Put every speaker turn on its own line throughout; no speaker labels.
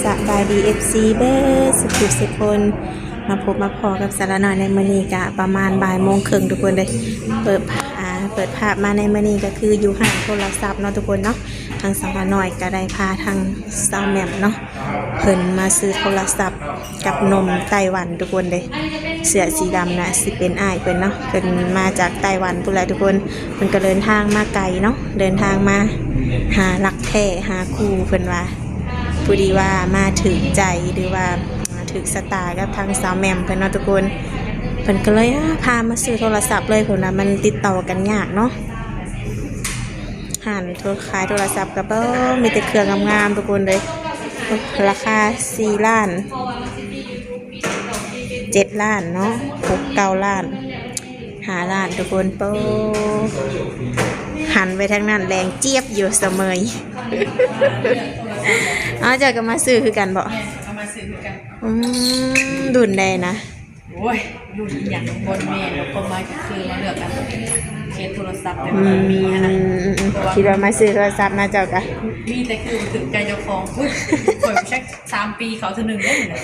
สบายดีเอฟซีเบสสุขุสุคนมาพบมาพอกับสารหน่อยในมือนี้กะประมาณบ่ายโมงครึ่งทุกคนเลยเปิดภาอ่าเปิดภาพมาในมือนี้ก็คืออยู่ห้างโทรศัพท์เนาะทุกคนเนาะทางสารหน่อยก็ได้พาทางสาวแมมเนาะเพิ่นมาซื้อโทรศัพท์กับนมไต้หวันทุกคนเลยเสื้อสีดำนะสิเป็นอ้ายเพิ่นเนาะเพิ่นมาจากไต้หวันพุ่นแหละทุกคนเพิ่นก็เดินทางมาไกลเนาะเดินทางมาหาลักแท้หาครูเพิ่นว่า ผู้ดีว่ามาถึงใจหรือว่ามาถึงสไตล์กับทางสาวแหมมเพิ่นเนาะทุกคนเพิ่นก็เลยพามาซื้อโทรศัพท์เลยเพิ่นว่ามันติดต่อกันยากเนาะหันโทรขายโทรศัพท์ก็บ่มีแต่เครื่องงามๆทุกคนเลย ราคา4ล้านเจ็ดล้านเนาะหกเก้าล้านหาล้านทุกคนโปหันไปทางนั้นแรงเจี๊ยบอยู่เสมอ เอาเจอกันมาซื้อคือกันบ่
เอามาซื้อกัน
อืมดุนได้นะ
โอ้ยรุ่นอหย่างบนเมนแล้วก็มาก็คือมาเลือกกันเคสโทรศัพท์แต่
อื
มัน
ม
มีอะนะ
คิดว่ามาซื้อโทรศัพท์นะเจ้ากะ
มีแต่คือถึงใจเจ้าของอุ้ยปล่อยไปสักสามปีเขาเท่านึงได้เลย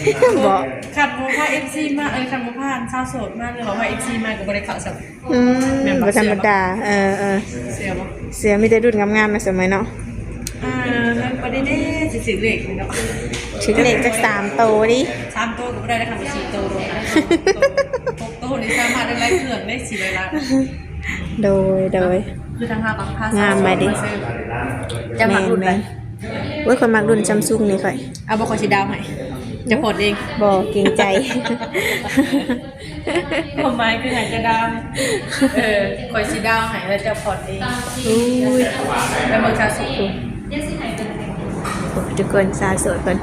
บอก
ขัดโมพาเอฟซีมาเออขัดโมพาเศร้าโสดมากเลยบอกว่าเอฟซีมากับบริษัทสับ
อืมบ่ธรรมดาเออเออ
เสียบ่
เสือมีแต่ดุนงามๆนะสมัยเนาะ
อ่า ประเด็นนี้สิสิเหล็กเนาะ
ถึงเหลขจากสามโตดิ
สามโตก็ไม่ได้แล้วค่ะสี่โตัวลงนะหกตัวนี่สามารถได้ไล่เครื่องได้สี่เวลา
โดยโดย
คือทางหาบางภาษ
งามไปดิ
จะหมารุ่นไป
เว้ยคนมักรุ่นซัมซุงนี่ค่อย
เอาบอกขอชีดาวให้จะผลเอง
บ่เกรงใจ
ผมหมายคือหายจะดาวเออขอชีดาวให้แล้วจะผ่อนเอง
อุ้ย
แล้วมึงชาสุก
ทุกคนสาสวยเพิ่น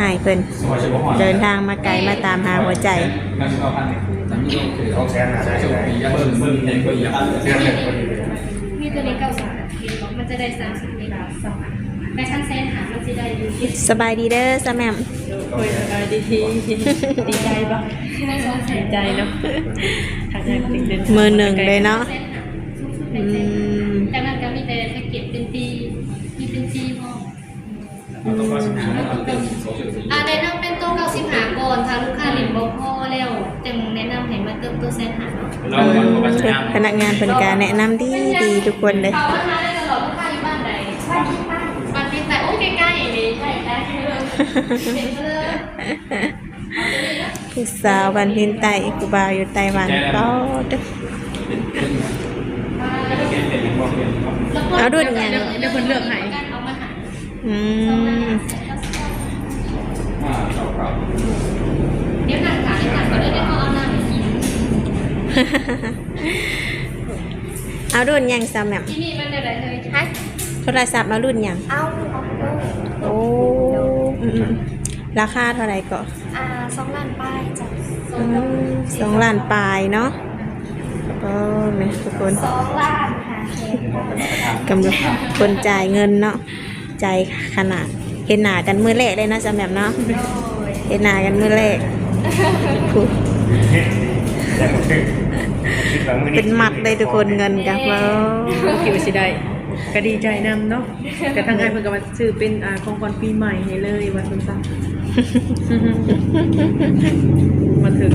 อายเพิ่นเดินทางมาไกลมาตามหาหัวใจ
เขาแชร์หาได้ไหมเบิ่งเบิ่งเห็นก็อยากเชื่อเห็นคนดี
มีตัวนี้เก้าสามเห็นบอกมันจะได้สามสิบเมตรสองอันแม่ชั้นเซนหามันจะได้อยู่ที่
สบายดีเด้อสะแหมม
คุยกันดีดีดีใจปะดีใจเนาะทางงานติดเดิน
มือหนึ่งเลยเนาะ
เซนหาสูงสุดใน
อื
เซน
ม
จากนั้นก็มีแต่ อ่าแนะนำเป็นตัวเก้าสิบหาก่อนถ้าลูกค้าเห็นบอกพ่อแล้วจึงแนะนำให้มาเติมตัวเซนหาเนาะ
เราเราก็จะ
พนักงานเพิ่นการแนะนำดีดีทุกคนเลย
เขาว่าทานได้ตลอดลูกค้าอยู่บ้านใดบ้านที่บ้านบ้านที่แต่โอ้ใกล้ๆเลยใช่ใกล้ๆเลยเห็นเลย
ผู้สาววันพินไต้กูบ่าวอยู่ไต้หวันก็เด้อเอารุ่นยัง
เดี๋ยวคนเลือกให้
เอามาหา
อืม
เดี๋ยวหนังขาในหนังก็ได้ได้ก็เอาหน้าไปกิน
เอารุ่นยังสะแหมม
ที่นี่มันอะไรเลยฮะ
โทรศัพท์มารุ่นยัง
เอาเอา
โอ้อืมๆราคาเท่าไหร่ก็
อ่าสองล้านป้ายจ้ะ
อืมสองล้านปลายเนาะก็แม่ทุกคน
สองล้านค่ะ
กำลังคนจ่ายเงินเนาะ ใจายขนาดเห็นหน้ากันมือแรกเลยนะสะแหมมเนาะเห็นหน้ากันมือแรกผู้
แต่ผมคิดคิดหลังมือ
เป็
นี้
นหมัดเลยทุกคนเงินกันแล้ว
คิดว่าสิได้ก็ดีใจนำเนาะแต่ทางงานเพิ่นก็มาซื้อเป็นอ่าของขวัญปีใหม่ให้เลยวันสงสารมาถึง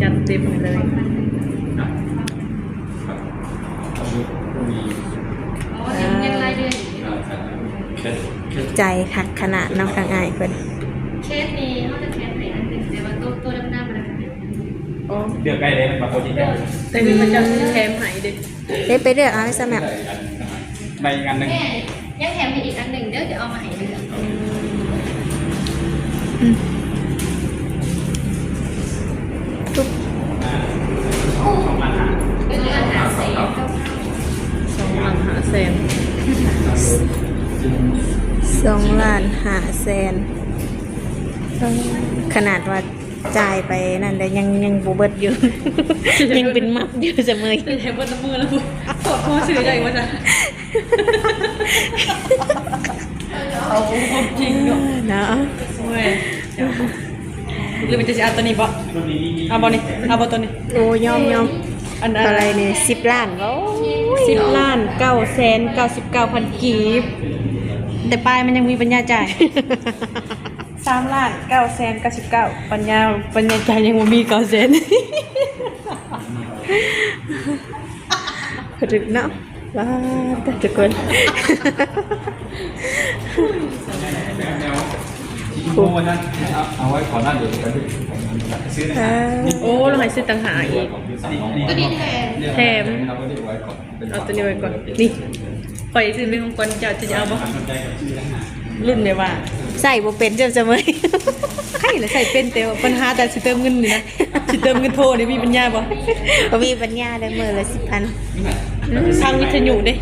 จัดเต็มให้เลย
อ๋อยังยังรายเดือน
ใจคักขนาดเน้องทางอายเพิ่น
เคสนี้เขาจะแคสไหนอันหนึ่งแต่ว่าตัวตัวดำน้ำมันอะไร
เดือดใกล้เลยมาโคจิแก้
แต่นี่มันจะแถมให้เด็ก
ได้ไปเลือกเอาให้สะแหมม
ในงานหนึ่ง
แม่ยังแถมให้อีกอันหนึ่งเดี๋ยวจะเอามาให้เดือน
ทุก
เป็นอาหารเสริม
สองล้านห้าแสน
สองล้านห้าแสนขนาดว่าจ่ายไปนั่นแต่ยังยังบูเบิดอยู่ ยังเป็นมัดอยู่เสมอ
แต่แถมบนน้ำมือแล้วปุ๊บกดพอซื้อได้ว่าจะเอาความจริงเนาะ
เนาะ
โอ้ยหรือมันจะเอาตัวนี้บ่เอาบ่นี่เอาบ่ตัวนี้
โอ้ยอมยอม
อัน
เท่าไหรนี่สิบล้านโอ้ย
สิบล้านเก้าแสนเก้าสิบเก้าพันกีบ แต่ปลายมันยังมีปัญญาจ่าย สามล้านเก้าแสนเก้าสิบเก้าปัญญาปัญญาจ่ายยังบ่มีเก้าแสน
ถึกเนาะว้าแต่ทุกคน
โอ้วันนั้นเอาไว้ขอหน้าเดี๋ยวไปซื้อนะ
อ่า
โอ้เราให้ซื้อต่างหากอีก
ตัวนี้แทน
แถม
เราก็เดี๋ยวไว้ก่อนเป็น
เอาตัวนี้ไว้ก่อน นี่ ปล่อยซื้อเป็นของคนเจ้าจะเอาบ่รุ่นเนี่ยว่า
ใส่บ่เป็นเจ้าจะเมย
ใครเลยใส่เป็นแต่ว่าปัญหาแต่สิเติมเงินนี่นะสิเติมเงินโทรนี่มีปัญญาบ่
บ่มีปัญญาได้มือละสิบพัน
ทางวิทยุเด้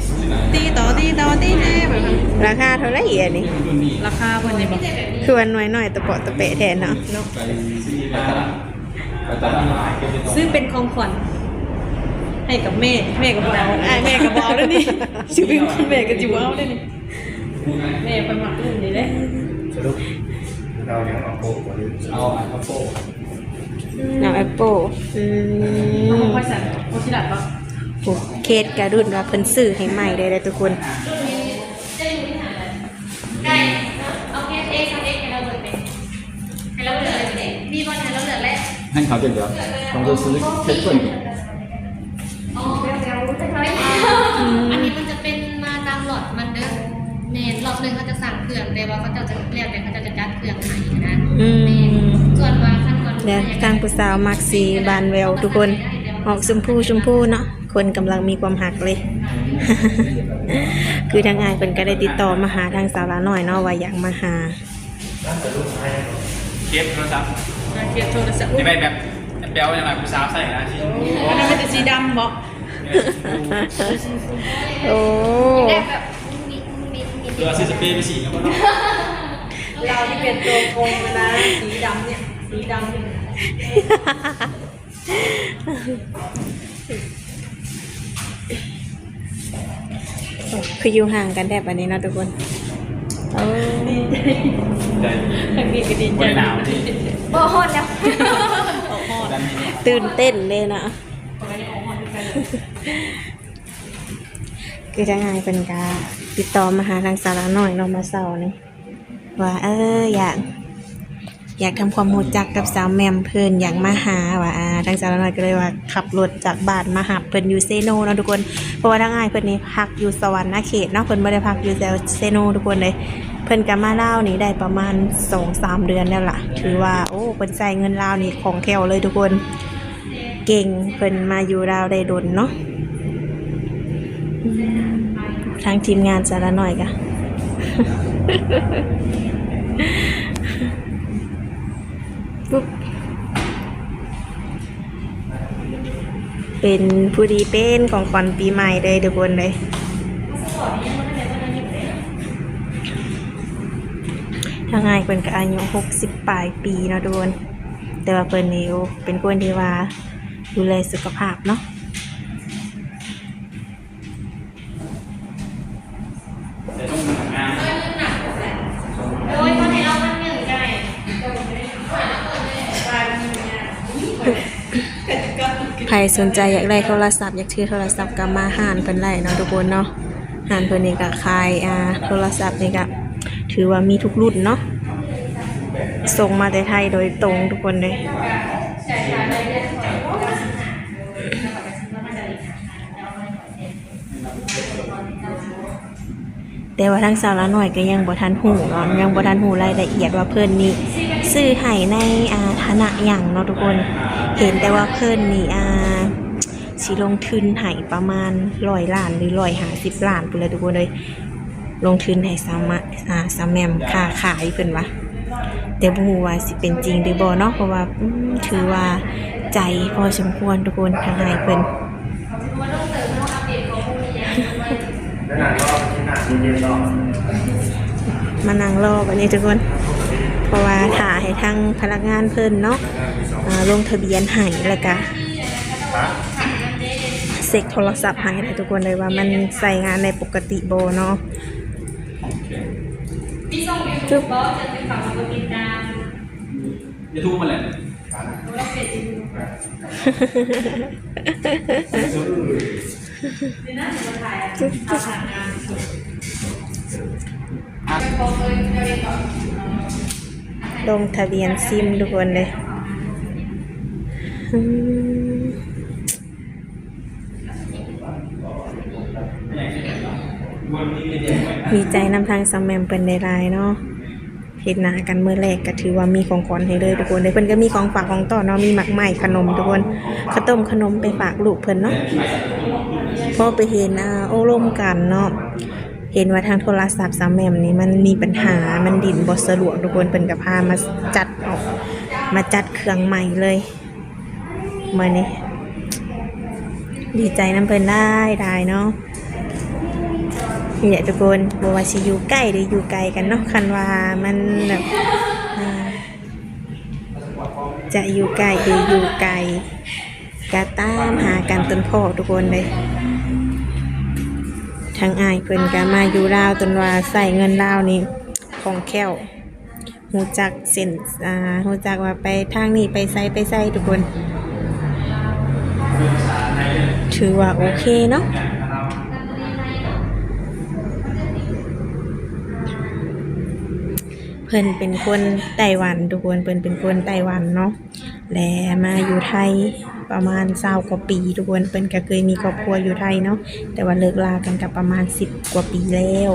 ตีต่อตีต่อตีแน่แบบนั้น
ราคาเท่าไหรอีอันนี้
ราคาเพิ่นนี่บ่
คือวันน้อยหน่อยๆตะเปาะตะเปะแทนเนาะ
เนาะ
ไปซื้อไปตลาดไปตลาด
ซื้อเป็นของขวัญ ให้กับแม่แม่ก็บ่เอาอ้ายแม่ก็บ่เอาแล้วนี่ซื้อเป็นของขวัญแม่ก็สิบ่เอาแล้วนี่แม่ไปมักรุ่นนี่เด้
สรุปเราเนี่ยเอาโป๊ะเอาเอาโป๊ะ
เอาแอปเปิลอื
เอา
ม
ค่อยสั่นโอชิลัดบ่
โอ้เคสกระดุนว่าเพิ่นซื้อให้ใหม่ได้เลยทุกคน
จะอยู่ที่ไหนไก่เอาแค่เอ็กซ์เอาเอ็กซ์ให้เราเลยเป็นให้เราเหลืออะไรเป็นมีบอลให้เราเหลือแล้ว
ให้เขาเดี๋ยวต้องไปซื้อเค้กเพิ่ม
เมนหลอดหนึ่งเขาจะสั่งเครื่องแต่ว่าเขาจะจะเรียกแต่เขาจะจะจัดเครื่องให้นะ
อืม
เมนส่วนว่าขั้นตอน
แล้วทางผู้สาวมักสีบานแววทุกคน ออกชมพูชมพูเนาะคนกำลังมีความหักเลย คือทางงานเพิ่นก็ได้ติดต่อมาหาทางสาวละหน่อยเนาะว่าอยากมาหา
เก็บโทรศัพท์
น่าเกลียดโทรศัพท์
จะไปแบบแปลว่าอย่างไรผู้สาวใส่นะที่
อันนั้นมันจะสีดำบ่
โอ้
ได้แบบ มีมีมี
เรือซื้อสเปรย์ไปสีแล้วก็
เราที่เป็นตัวโกงมานะสีดำเนี่ยสีดำเนี่ย
คืออยู่ห่างกันแบบอันนี้เนาะทุกคนโอ้
ได้
ทางนี้ก็ดีใจ
ไม่หนาวที่
บ่ฮอดแล้ว
ดันนี่
ตื่นเต้นเลยเนาะคือทางงานเพิ่นก็ ติดต่อมาหาทางสาวละหน่อยเนาะมาเศร้านี่ว่าเอออยาก อยากทำความรู้จักกับสาวแมมเพิ่นอยากมาหาว่าอ่าทางสาวน้อยก็เลยว่าขับรถจากบ้านมาหาเพิ่นอยู่เซโนเนาะทุกคนเพราะว่าทางอ้ายเพิ่นนี่พักอยู่สวรรค์เขตเนาะเพิ่นบ่ได้พักอยู่แถวเซโนทุกคนเลยเพิ่นก็มาเล่านี่ได้ประมาณ2-3เดือนแล้วล่ะ ถือว่าโอ้เพิ่นใช้เงินลาวนี่ของแถวเลยทุกคนเก่งเพิ่นมาอยู่ลาวได้ดนเนาะ ทางทีมงานสาระหน้อยก็ปุ๊บเป็นผู้ดีเป็นของขวัญปีใหม่เลยทุกคนเลยทางไงายเพิ่นก็อายุหกสิบปลายปีเนาะทุกคนแต่ว่าเพิ่นนี่โอ้เป็นคนที่ว่าดูแลสุขภาพเนาะ
ร
สนใจอยากได้โทรศัพท์อยากถือโทรศัพท์ก็มาหานเพิ่นไล่เนาะทุกคนเนาะหานเพิ่นนี่ก็ขายอ่าโทรศัพท์นี่ก็ถือว่ามีทุกรุ่นเนาะส่งมาแต่ไทยโดยตรงทุกคนเลย แต่ว่าทั้งสาวละหน่อยก็ยังบ่ทันหูเนาะยังบ่ทันหูรายละเอียดว่าเพิ่นนี่ซื้อให้ในอาฐานะหยังเนาะทุกคน เห็นแต่ว่าเพิ่นนี่อาสิลงทุนให้ประมาณ100ล้านหรือ150ล้านพุ่นเลยทุกคนเลยลงทุนให้สามะอ่าสามแมมค่าขายเพิ่นว่าแต่บ่ฮู้ว่าสิเป็นจริงหรือบ่เนาะเพราะว่าถือว่าใจพอสมควรทุกคนทางให้เพิ่น
แล้วนานก็ที่หน้าที่เย็นรอ
มานั่งรอวันนี้ทุกคน เพราะว่าถ่าให้ทางพนักงานเพิ่นเนาะอ่าลงทะเบียนให้แล้วก็เซ็กโทรศัพท์ให้เลยทุกคนเลยว่ามันใส่งานในปกติโบเนาะ
ที่ส่งยูทูบก็จะเป็นฝั่งปกติตาม
ยูทูบมาแหละ
ลงทะเบียนซิมทุกคนเลยมีใจนำทางซัมแมมเป็นในไลน์เนาะ เห็นหน้ากันเมื่อแรกก็ถือว่ามีของขวัญให้เลยทุกคนเลยเพิ่นก็มีของฝากของต่อเนาะมีหมักไหม้ขนมทุกคนข้าวต้มขนมไปฝากลูกเพิ่นเนาะพอไปเห็นอ่าโอ้ร่มกันเนาะเห็นว่าทางโทรศัพท์สามแมมนี่มันมีปัญหามันดินบสะดวกทุกคนเป็นกับพามาจัดออกมาจัดเครื่องใหม่เลยเมื่อนี้ดีใจน้ำเพิ่นได้ได้เนาะ นี่แหละทุกคนบว่าสิอยู่ใกล้หรืออยู่ไกลกันเนาะคันว่ามันแบบจะอยู่ใกล้หรืออยู่ไกลก็ตามหากันต้นพ่อทุกคนเลยทางอายเพิ่นก็มาอยู่ลาวจนว่าใส่เงินลาวนี่ของแค้วหูจักเส้นอ่าหูจักว่าไปทางนี้ไปไสไปไสทุกคน ถือว่าโอเคเนาะ เพิ่นเป็นคนไต้หวันทุกคนเพิ่นเป็นคนไต้หวันเนาะและมาอยู่ไทยประมาณ20กว่าปี ทุกคนเพิ่นก็เคยมีครอบครัวอยู่ไทยเนาะแต่ว่าเลิกลากันกับประมาณ10กว่าปีแล้ว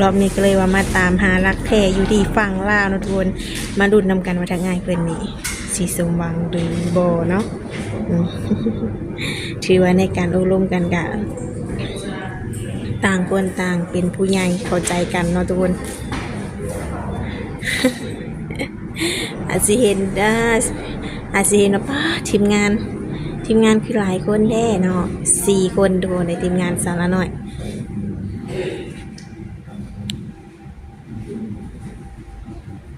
รอบนี้ก็เลยว่ามาตามหารักแท้อยู่ที่ฝั่งลาวนะทุกคนมาดุนนำกันว่าทางง่ายเพิ่นนี่สิสมหวังหรือบ่เนาะถือว่าในการอบรมกันกะต่างคนต่างเป็นผู้ใหญ่เข้าใจกันเนาะทุกคน อาจจะเห็นได้อาจจะเห็นว่าป้าทีมงาน ทีมงานคือหลายคนแน่เนาะสี่คนดูในทีมงานสาระหน่อย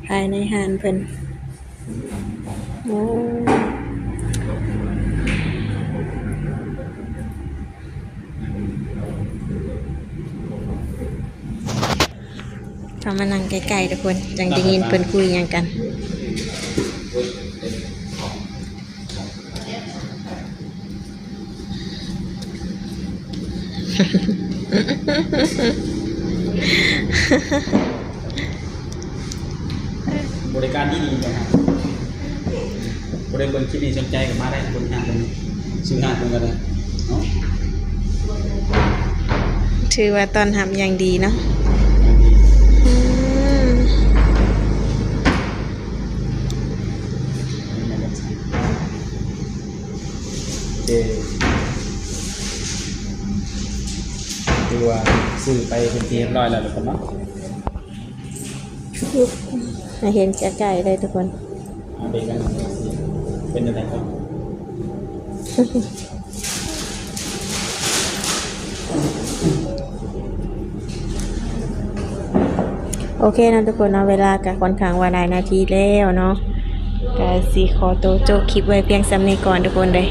ภายในหานเพิ่นโอ้ เขามานั่งใกล้ๆทุกคนจังได้ยินเพิ่นคุยหยังกัน
บริการที่ดีนะครับบริการคลิปนี้สนใจกับมาได้บริการตรงนี้ซื้อหาตรงกันเลยเนาะ
ถือว่าตอนทำอย่างดีเนาะ
เจคือว่าซื้อไปเป็นที่เรียบร้อยแล้วทุกคนเนาะ
ให้เห็นใกล้ๆเลยทุกคน
เอาไปกันเป็นอะไรครับ
โอเคนะทุกคนเนาะเวลากับค่อนข้างว่าหลายนาทีแล้วเนาะก็สีขอตัวโจบคลิปไว้เพียงสำนี้ก่อนทุกคนเลย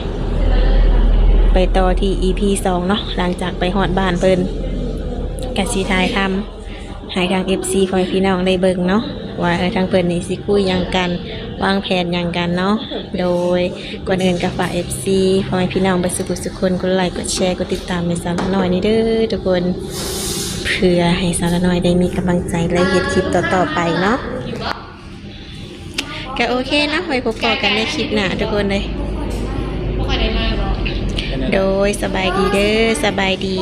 ไปต่อที่ EP 2 เนาะหลังจากไปหอดบ้านเพิ่นกะสีทายทำให้ทาง FC คอยพี่น้องได้เบิ่งเนาะว่าทางเพิ่นนี่สิคุยยังกันวางแผนยังกันเนาะโดยก่อนอื่นก็ฝาก FC คอยพี่น้องไปสุขสุคนกดไลค์กดแชร์กดติดตามในสารน้อยนี่เด้อทุกคนเพื่อให้สารน้อยได้มีกำลังใจและเห็นคลิปต่อๆไปเนาะก็โอเคนะไว้พบกันในคลิปหน้าทุกคนเลย
ไม่ค่อยได้มาหรอก
โดยสบายดีเด้อสบายดี